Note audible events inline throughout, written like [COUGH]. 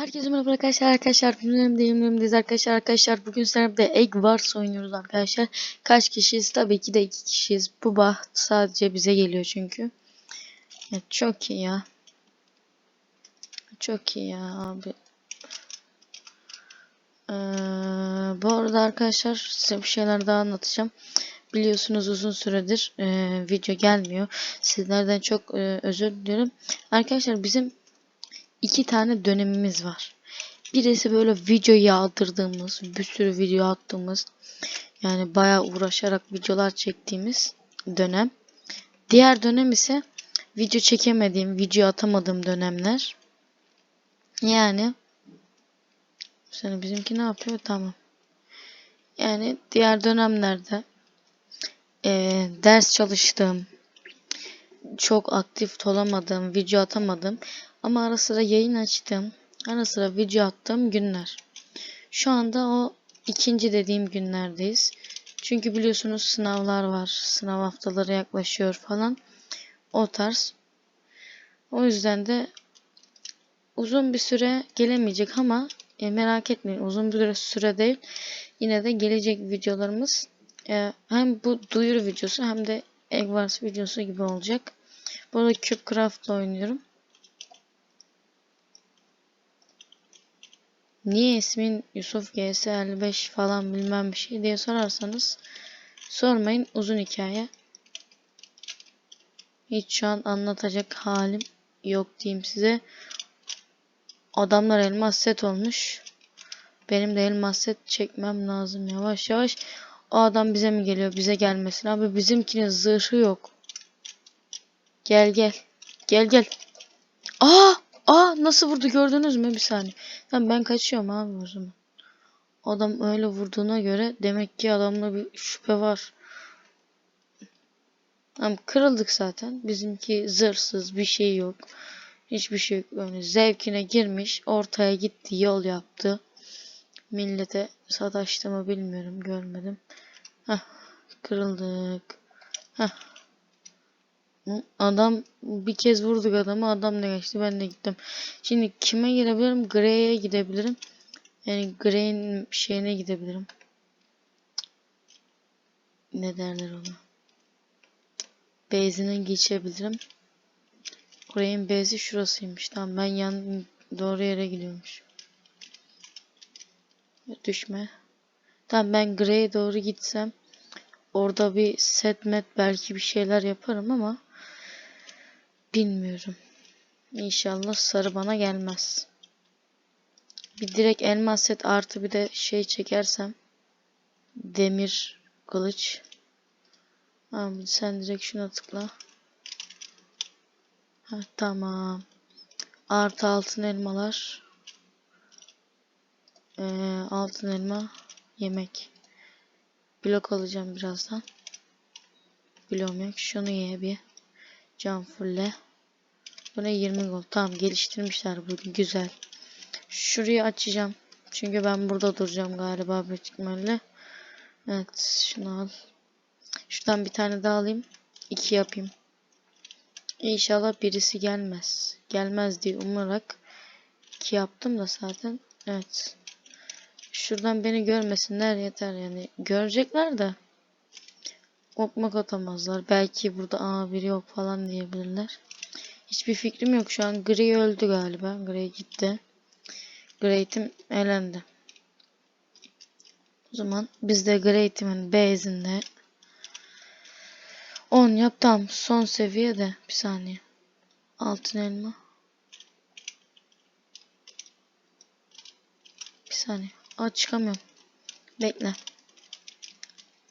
Herkese merhaba arkadaşlar. Arkadaşlar bugün deyimlerimdeyiz arkadaşlar arkadaşlar bugün sizlerle Egg Wars oynuyoruz arkadaşlar. Kaç kişiyiz? Tabii ki de iki kişiyiz. Bu baht sadece bize geliyor çünkü. Evet, çok iyi ya. Çok iyi ya abi. Ee, bu arada arkadaşlar size bir şeyler daha anlatacağım. Biliyorsunuz uzun süredir e, video gelmiyor. Sizlerden çok e, özür diliyorum arkadaşlar bizim iki tane dönemimiz var. Birisi böyle video yağdırdığımız, bir sürü video attığımız, yani bayağı uğraşarak videolar çektiğimiz dönem. Diğer dönem ise video çekemediğim, video atamadığım dönemler. Yani Sen bizimki ne yapıyor? Tamam. Yani diğer dönemlerde e, ders çalıştığım, çok aktif olamadığım, video atamadım. Ama ara sıra yayın açtım. Ara sıra video attığım günler. Şu anda o ikinci dediğim günlerdeyiz. Çünkü biliyorsunuz sınavlar var. Sınav haftaları yaklaşıyor falan. O tarz. O yüzden de uzun bir süre gelemeyecek ama e, merak etmeyin uzun bir süre değil. Yine de gelecek videolarımız e, hem bu duyuru videosu hem de Egg Wars videosu gibi olacak. Burada CubeCraft'la oynuyorum. Niye ismin Yusuf GS55 falan bilmem bir şey diye sorarsanız sormayın uzun hikaye. Hiç şu an anlatacak halim yok diyeyim size. Adamlar elmas set olmuş. Benim de elmas set çekmem lazım yavaş yavaş. O adam bize mi geliyor? Bize gelmesin. Abi bizimkinin zırhı yok. Gel gel. Gel gel. Aa! Aa nasıl vurdu gördünüz mü? Bir saniye. Tamam ben kaçıyorum abi o zaman. Adam öyle vurduğuna göre demek ki adamda bir şüphe var. Tamam kırıldık zaten. Bizimki zırsız bir şey yok. Hiçbir şey yok. Böyle zevkine girmiş. Ortaya gitti yol yaptı. Millete sataştı mı bilmiyorum görmedim. Heh, kırıldık. Heh. Adam bir kez vurduk adamı. Adam da geçti. Ben de gittim. Şimdi kime girebilirim? Grey'e gidebilirim. Yani Grey'in şeyine gidebilirim. Ne derler ona? Base'ine geçebilirim. Grey'in base'i şurasıymış. Tamam ben yan doğru yere gidiyormuş. Düşme. Tamam ben Grey'e doğru gitsem orada bir set met belki bir şeyler yaparım ama Bilmiyorum. İnşallah sarı bana gelmez. Bir direkt elmas set artı bir de şey çekersem demir kılıç. Abi sen direkt şuna tıkla. Ha, tamam. Artı altın elmalar. Ee, altın elma yemek. Blok alacağım birazdan. Bloğum yok. Şunu ye bir. Can fulle. Bu ne 20 gol. Tamam geliştirmişler bugün. Güzel. Şurayı açacağım. Çünkü ben burada duracağım galiba büyük ihtimalle. Evet şunu al. Şuradan bir tane daha alayım. İki yapayım. İnşallah birisi gelmez. Gelmez diye umarak iki yaptım da zaten. Evet. Şuradan beni görmesinler yeter yani. Görecekler de okmak atamazlar. Belki burada aa biri yok falan diyebilirler. Hiçbir fikrim yok şu an. Gri öldü galiba. Gri gitti. Great'im elendi. O zaman biz de Great'imin base'inde 10 yap tam son seviyede bir saniye. Altın elma. Bir saniye. Aa çıkamıyorum. Bekle.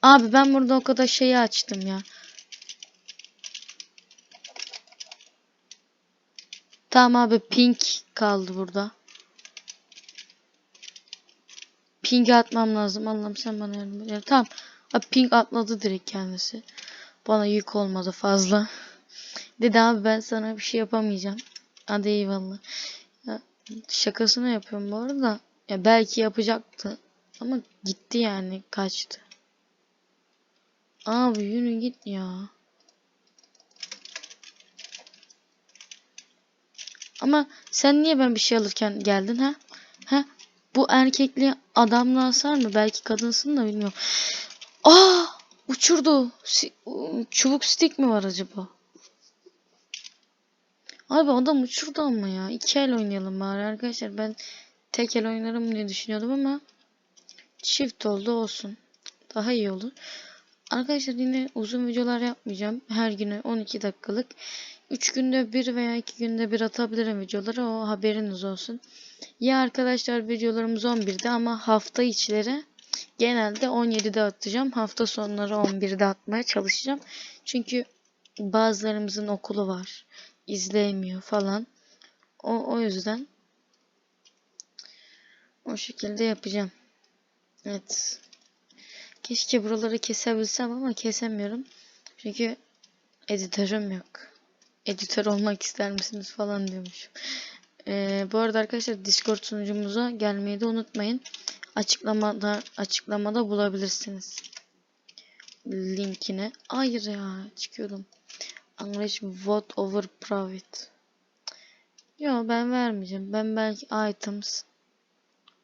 Abi ben burada o kadar şeyi açtım ya. Tamam abi pink kaldı burada. Pink atmam lazım. Allah'ım sen bana yardım et. Tamam. Abi pink atladı direkt kendisi. Bana yük olmadı fazla. Dedi abi ben sana bir şey yapamayacağım. Hadi eyvallah. Ya, şakasını yapıyorum bu arada. Ya belki yapacaktı. Ama gitti yani kaçtı. Abi yürü git ya. Ama sen niye ben bir şey alırken geldin ha? Ha? Bu erkekliği adamlığa sar mı? Belki kadınsın da bilmiyorum. Aa! Uçurdu. Si- çubuk stick mi var acaba? Abi adam uçurdu ama ya. İki el oynayalım bari arkadaşlar. Ben tek el oynarım diye düşünüyordum ama çift oldu olsun. Daha iyi olur. Arkadaşlar yine uzun videolar yapmayacağım. Her güne 12 dakikalık. 3 günde bir veya 2 günde bir atabilirim videoları. O haberiniz olsun. Ya arkadaşlar videolarımız 11'de ama hafta içleri genelde 17'de atacağım. Hafta sonları 11'de atmaya çalışacağım. Çünkü bazılarımızın okulu var. izleyemiyor falan. O, o yüzden o şekilde yapacağım. Evet. Keşke buraları kesebilsem ama kesemiyorum. Çünkü editörüm yok. Editör olmak ister misiniz falan diyormuşum. Ee, bu arada arkadaşlar Discord sunucumuza gelmeyi de unutmayın. Açıklamada açıklamada bulabilirsiniz. Linkini. Hayır ya çıkıyordum. English vote over private. Yo ben vermeyeceğim. Ben belki items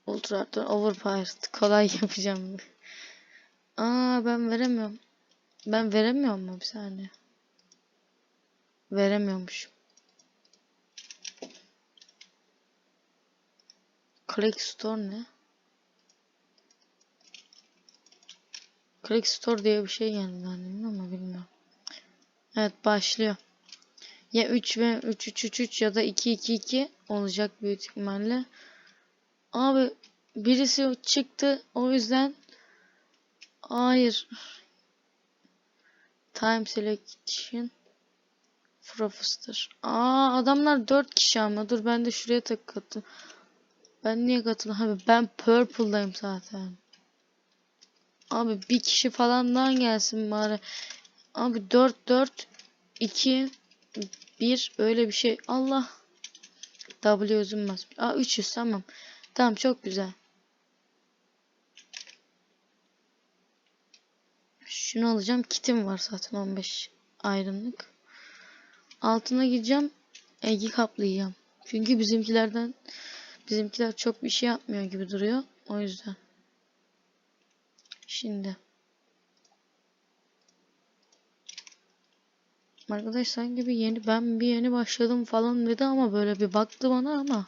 ultra artı overpowered kolay [LAUGHS] yapacağım. Aa ben veremiyorum. Ben veremiyorum mu bir saniye? Veremiyormuşum. Click Store ne? Click Store diye bir şey geldi annemin ama bilmiyorum. Evet başlıyor. Ya 3 ve 3 3 3 3 ya da 2 2 2 olacak büyük ihtimalle. Abi birisi çıktı o yüzden hayır. Time selection Profester. Aa adamlar 4 kişi ama dur ben de şuraya tak. Ben niye katıldım? Abi ben purple'dayım zaten. Abi bir kişi falan daha gelsin bari. Abi 4 4 2 1 öyle bir şey. Allah. W basmış. Aa 300 tamam. Tamam çok güzel. Şunu alacağım. Kitim var zaten 15 ayrımlık. Altına gideceğim. Egi kaplayacağım. Çünkü bizimkilerden bizimkiler çok bir şey yapmıyor gibi duruyor. O yüzden. Şimdi. Arkadaş sanki bir yeni ben bir yeni başladım falan dedi ama böyle bir baktı bana ama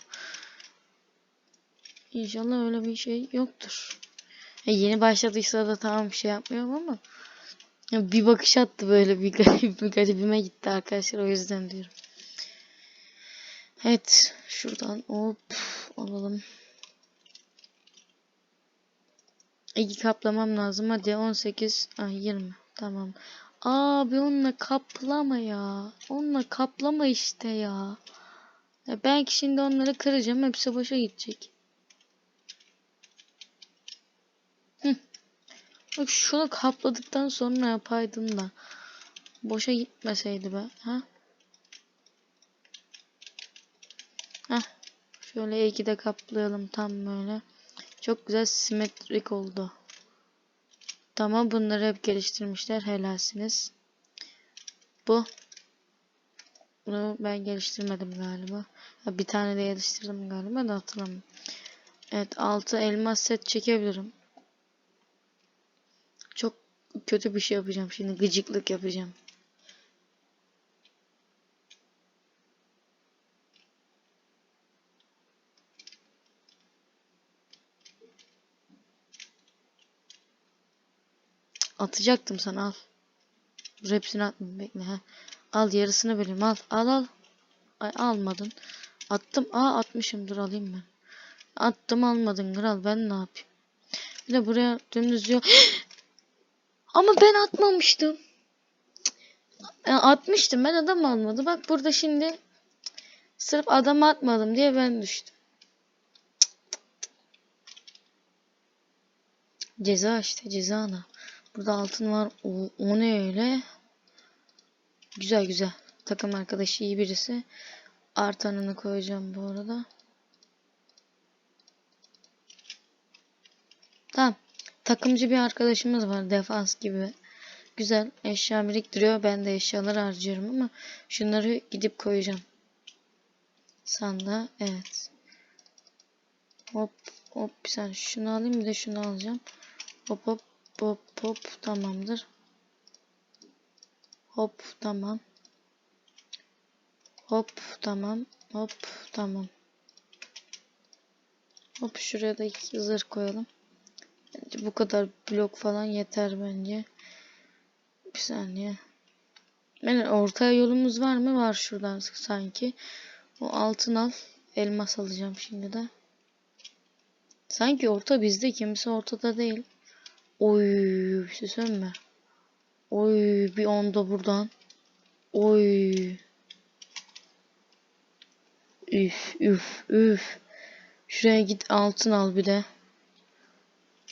İnşallah öyle bir şey yoktur. E, yeni başladıysa da tamam bir şey yapmıyorum ama ya bir bakış attı böyle bir garip bir garibime gitti arkadaşlar o yüzden diyorum. Evet şuradan hop alalım. İki kaplamam lazım hadi 18 ah 20 tamam. Abi onunla kaplama ya. Onunla kaplama işte ya. ya belki şimdi onları kıracağım hepsi boşa gidecek. Bak şunu kapladıktan sonra yapaydın da. Boşa gitmeseydi be. Ha? Heh. Şöyle iki de kaplayalım tam böyle. Çok güzel simetrik oldu. Tamam bunları hep geliştirmişler. Helalsiniz. Bu. Bunu ben geliştirmedim galiba. bir tane de geliştirdim galiba da hatırlamıyorum. Evet 6 elmas set çekebilirim. Kötü bir şey yapacağım şimdi. Gıcıklık yapacağım. Atacaktım sana al. Dur hepsini atmayayım bekle ha. Al yarısını böleyim al al al. Ay almadın. Attım. Aa atmışım dur alayım ben. Attım almadın kral ben ne yapayım. Bir de buraya dümdüz diyor. [GASPS] Ama ben atmamıştım. Yani atmıştım ben adam almadı. Bak burada şimdi sırf adam atmadım diye ben düştüm. Ceza işte ceza ana. Burada altın var. O, o ne öyle? Güzel güzel. Takım arkadaşı iyi birisi. Artanını koyacağım bu arada. Tamam. Takımcı bir arkadaşımız var. Defans gibi. Güzel. Eşya biriktiriyor. Ben de eşyaları harcıyorum ama şunları gidip koyacağım. Sandığa evet. Hop hop bir saniye şunu alayım bir de şunu alacağım. Hop hop hop hop tamamdır. Hop tamam. Hop tamam. Hop tamam. Hop şuraya da iki zırh koyalım. Bence bu kadar blok falan yeter bence. Bir saniye. Yani ortaya yolumuz var mı? Var şuradan sanki. O altın al. Elmas alacağım şimdi de. Sanki orta bizde. Kimse ortada değil. Oy bir şey söyleyeyim mi? Oy bir onda buradan. Oy. Üf üf üf. Şuraya git altın al bir de.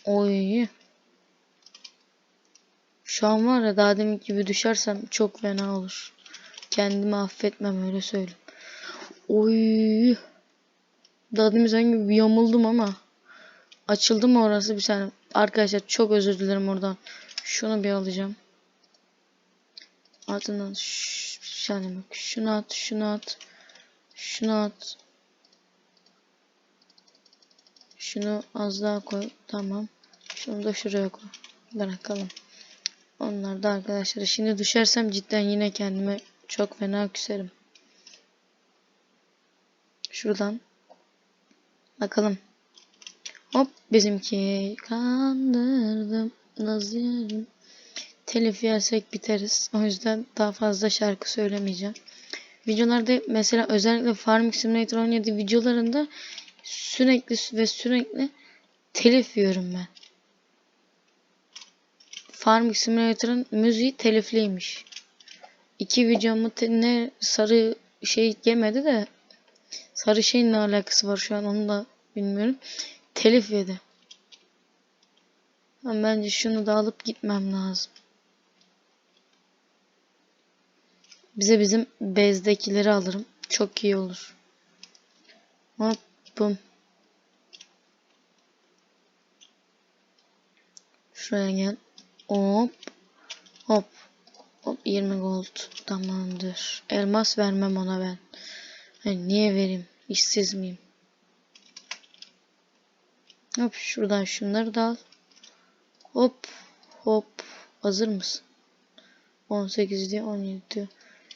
Oy. Şu an var ya daha demin gibi düşersem çok fena olur. Kendimi affetmem öyle söyleyeyim. Oy. Daha demin sen gibi bir yamuldum ama. Açıldı mı orası bir saniye. Arkadaşlar çok özür dilerim oradan. Şunu bir alacağım. Altından şş, bir saniye bak. Şunu at, şunu at. Şunu at. Şunu az daha koy. Tamam. Şunu da şuraya koy. Bırakalım. Onlar da arkadaşlar. Şimdi düşersem cidden yine kendime çok fena küserim. Şuradan. Bakalım. Hop bizimki kandırdım nazarım. Telif yersek biteriz. O yüzden daha fazla şarkı söylemeyeceğim. Videolarda mesela özellikle Farming Simulator 17 videolarında sürekli ve sürekli telif yiyorum ben. Farming Simulator'ın müziği telifliymiş. İki videomu ne sarı şey yemedi de sarı şeyin ne alakası var şu an onu da bilmiyorum. Telif yedi. Ama bence şunu da alıp gitmem lazım. Bize bizim bezdekileri alırım. Çok iyi olur. Hop bum. Şuraya gel. Hop. Hop. Hop 20 gold. Tamamdır. Elmas vermem ona ben. Yani niye vereyim? İşsiz miyim? Hop şuradan şunları da al. Hop. Hop. Hazır mısın? 18 diyor 17 diyor.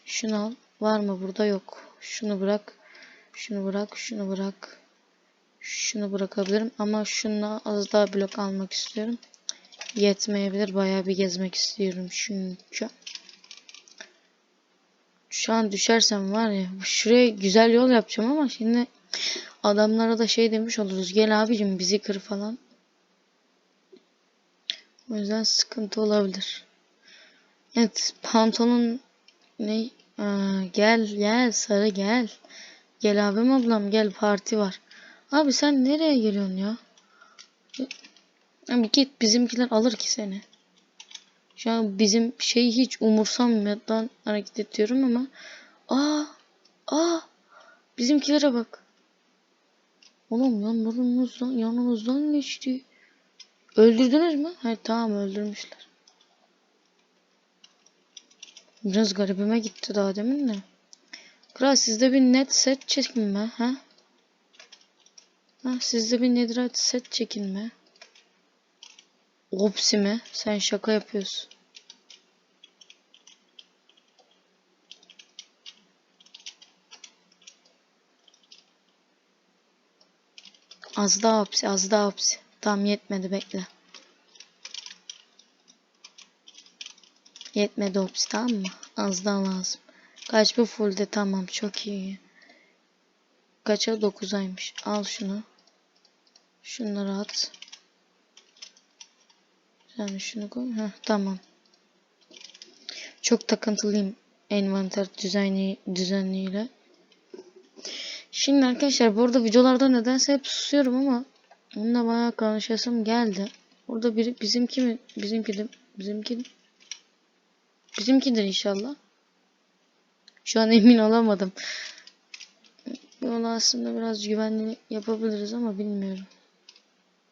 Şunu al. Var mı burada? Yok. Şunu bırak. Şunu bırak. Şunu bırak. Şunu bırakabilirim. Ama şununla az daha blok almak istiyorum. Yetmeyebilir. Bayağı bir gezmek istiyorum çünkü. Şu an düşersem var ya. Şuraya güzel yol yapacağım ama şimdi adamlara da şey demiş oluruz. Gel abicim bizi kır falan. O yüzden sıkıntı olabilir. Evet pantolon ne? Aa, gel gel sarı gel. Gel abim ablam gel parti var. Abi sen nereye geliyorsun ya? Abi git bizimkiler alır ki seni. Şu an bizim şeyi hiç umursamamadan hareket ediyorum ama aa aa bizimkilere bak. Oğlum yanlarımızdan yanımızdan geçti. Öldürdünüz mü? Hayır tamam öldürmüşler. Biraz garibime gitti daha demin de. Kral sizde bir net set çekinme ha? Ha sizde bir netherite set çekinme. Opsi mi? Sen şaka yapıyorsun. Az daha opsi, az daha opsi. Tam yetmedi bekle. Yetmedi opsi tamam mı? Az daha lazım. Kaç bir fullde tamam çok iyi. Kaça 9'aymış. Al şunu. Şunları at. Sen şunu koy. Heh, tamam. Çok takıntılıyım envanter düzenli düzenliyle. Şimdi arkadaşlar burada videolarda nedense hep susuyorum ama onunla bayağı konuşasım geldi. Burada biri bizimki mi? Bizimki de bizimki bizimkidir inşallah. Şu an emin olamadım. Bunu aslında biraz güvenli yapabiliriz ama bilmiyorum.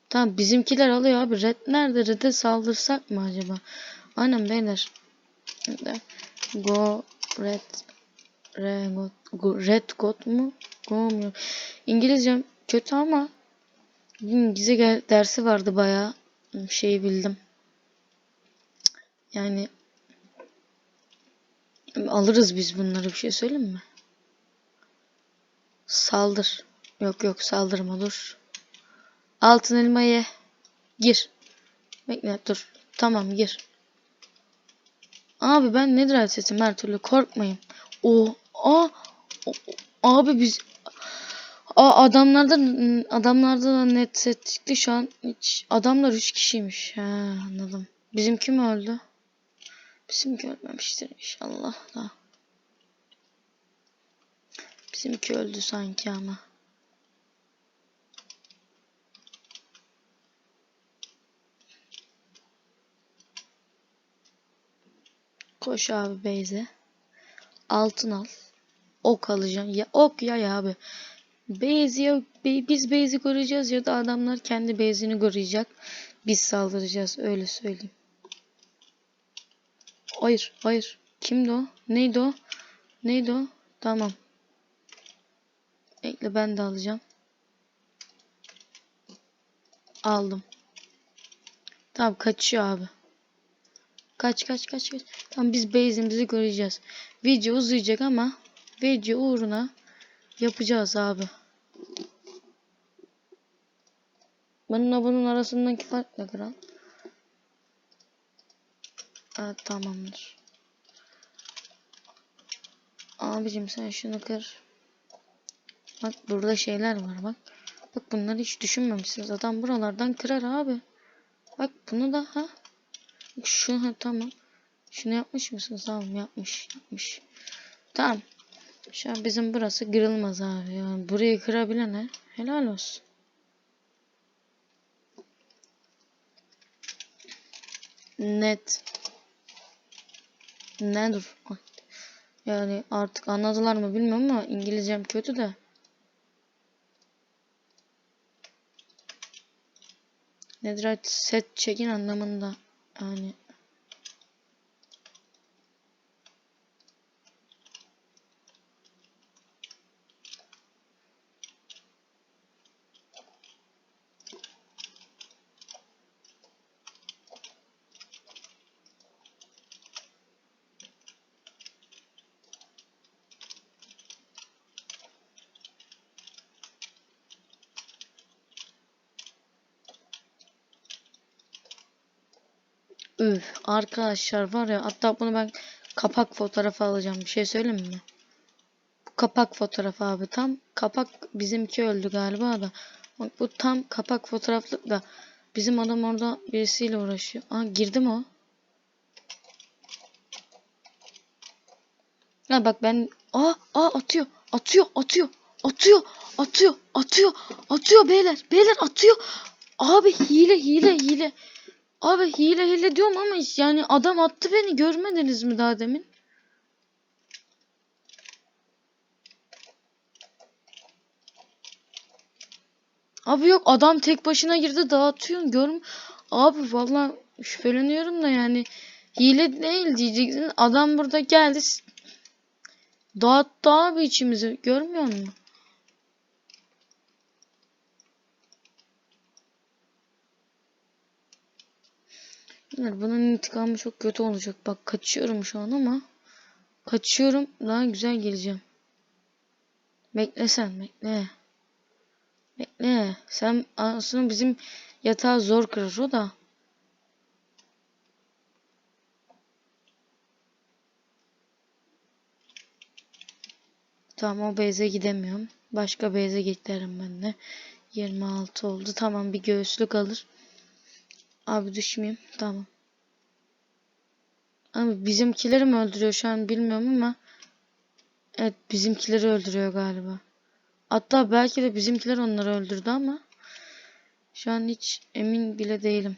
Tamam bizimkiler alıyor abi. Red nerede? Red'e saldırsak mı acaba? Aynen beyler. Go red red god, red god mu? Okumam İngilizcem kötü ama İngilizce dersi vardı bayağı. Şeyi bildim. Yani alırız biz bunları bir şey söyleyeyim mi? Saldır. Yok yok saldırma dur. Altın elma ye. Gir. Bekle dur. Tamam gir. Abi ben nedir sesim her türlü korkmayın. O a o- abi biz a, adamlarda adamlarda da net set çıktı şu an hiç adamlar 3 kişiymiş. He anladım. Bizimki mi öldü? Bizimki ölmemiştir inşallah da. Bizimki öldü sanki ama. Koş abi Beyze. Altın al. Ok alacaksın. Ya ok ya ya abi. Beyzi ya biz Beyzi koruyacağız ya da adamlar kendi Beyzini koruyacak. Biz saldıracağız öyle söyleyeyim. Hayır hayır. Kimdi o? Neydi o? Neydi o? Tamam. Bekle ben de alacağım. Aldım. Tamam kaçıyor abi. Kaç kaç kaç kaç. Tamam biz base'imizi koruyacağız. Video uzayacak ama video uğruna yapacağız abi. Bununla bunun arasındaki fark ne kral? Evet tamamdır. Abicim sen şunu kır. Bak burada şeyler var bak. Bak bunları hiç düşünmemişsiniz. Adam buralardan kırar abi. Bak bunu da ha. Bak Şu ha tamam. Şunu yapmış mısınız? Tamam yapmış. Yapmış. Tamam. Şu an bizim burası kırılmaz abi. Yani burayı kırabilene helal olsun. Net. Ne dur. Ay. Yani artık anladılar mı bilmiyorum ama İngilizcem kötü de. Netherite set çekin anlamında. Yani Üf, arkadaşlar var ya hatta bunu ben kapak fotoğrafı alacağım. Bir şey söyleyeyim mi? Bu kapak fotoğrafı abi tam kapak bizimki öldü galiba da. Bak bu tam kapak fotoğraflık da bizim adam orada birisiyle uğraşıyor. Aa girdi mi o? Ya bak ben aa aa atıyor atıyor atıyor atıyor atıyor atıyor atıyor beyler beyler atıyor. Abi hile hile hile. Abi hile hile diyorum ama hiç- yani adam attı beni görmediniz mi daha demin? Abi yok adam tek başına girdi dağıtıyor görm. Abi vallahi şüpheleniyorum da yani hile değil diyeceksin. Adam burada geldi dağıttı abi içimizi görmüyor musun? Bilmiyorum, bunun intikamı çok kötü olacak. Bak kaçıyorum şu an ama kaçıyorum daha güzel geleceğim. Bekle sen bekle. Bekle. Sen aslında bizim yatağı zor kırar o da. Tamam o base'e gidemiyorum. Başka base'e giderim ben de. 26 oldu. Tamam bir göğüslük alır. Abi düşmeyeyim. Tamam. Abi bizimkileri mi öldürüyor şu an bilmiyorum ama. Evet bizimkileri öldürüyor galiba. Hatta belki de bizimkiler onları öldürdü ama. Şu an hiç emin bile değilim.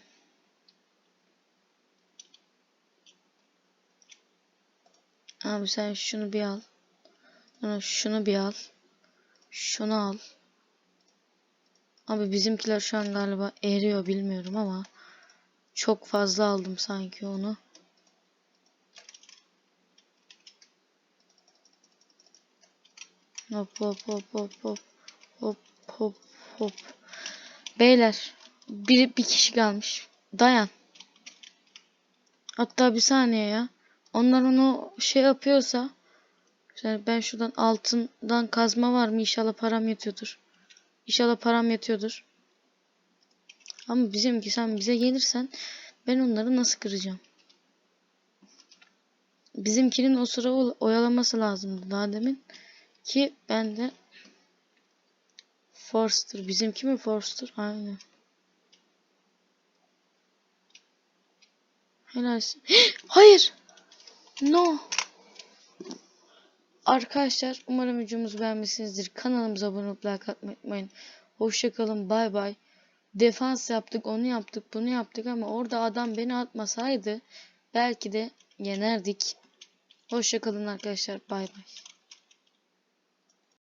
Abi sen şunu bir al. Şunu bir al. Şunu al. Abi bizimkiler şu an galiba eriyor bilmiyorum ama. Çok fazla aldım sanki onu. Hop hop hop hop hop. Hop hop hop. Beyler. Bir, bir kişi kalmış. Dayan. Hatta bir saniye ya. Onlar onu şey yapıyorsa. Yani ben şuradan altından kazma var mı? İnşallah param yetiyordur. İnşallah param yetiyordur. Ama bizimki sen bize gelirsen ben onları nasıl kıracağım? Bizimkinin o sıra oyalaması lazımdı daha demin. Ki ben de Forster. Bizimki mi Forster? Aynen. Helalsin. [GASPS] Hayır. No. Arkadaşlar umarım videomuzu beğenmişsinizdir. Kanalımıza abone olup like atmayı unutmayın. Hoşçakalın. Bay bay. Defans yaptık, onu yaptık, bunu yaptık ama orada adam beni atmasaydı belki de yenerdik. Hoşçakalın arkadaşlar. Bay bay.